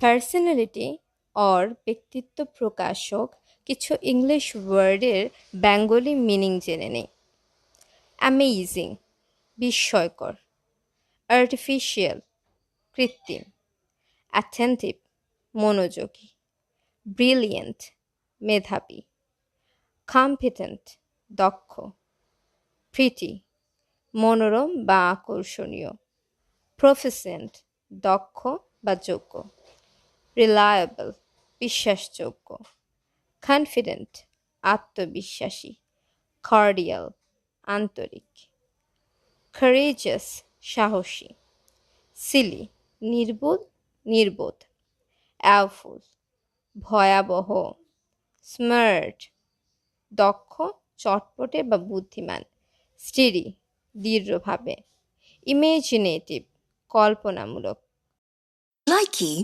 Personality or ব্যক্তিত্ব প্রকাশক কিছু ইংলিশ ওয়ার্ডের বেঙ্গলি মিনিং জেনে নেই। অ্যামেজিং বিস্ময়কর আর্টিফিশিয়াল কৃত্রিম অ্যাথেন্টিভ মনোযোগী ব্রিলিয়েন্ট মেধাবী কম্পিটেন্ট দক্ষ প্রিটি মনোরম বা আকর্ষণীয় প্রফেসেন্ট দক্ষ বা যোগ্য। রিলায়েবল বিশ্বাসযোগ্য কনফিডেন্ট আত্মবিশ্বাসী কার্ডিয়াল আন্তরিক কারেজাস সাহসী সিলি নির্বোধ নির্বোধ অ্যাওফুল ভয়াবহ স্মার্ট দক্ষ, চটপটে বা বুদ্ধিমান স্টিরি দৃঢ়ভাবে ইমেজিনেটিভ কল্পনামূলক। Likey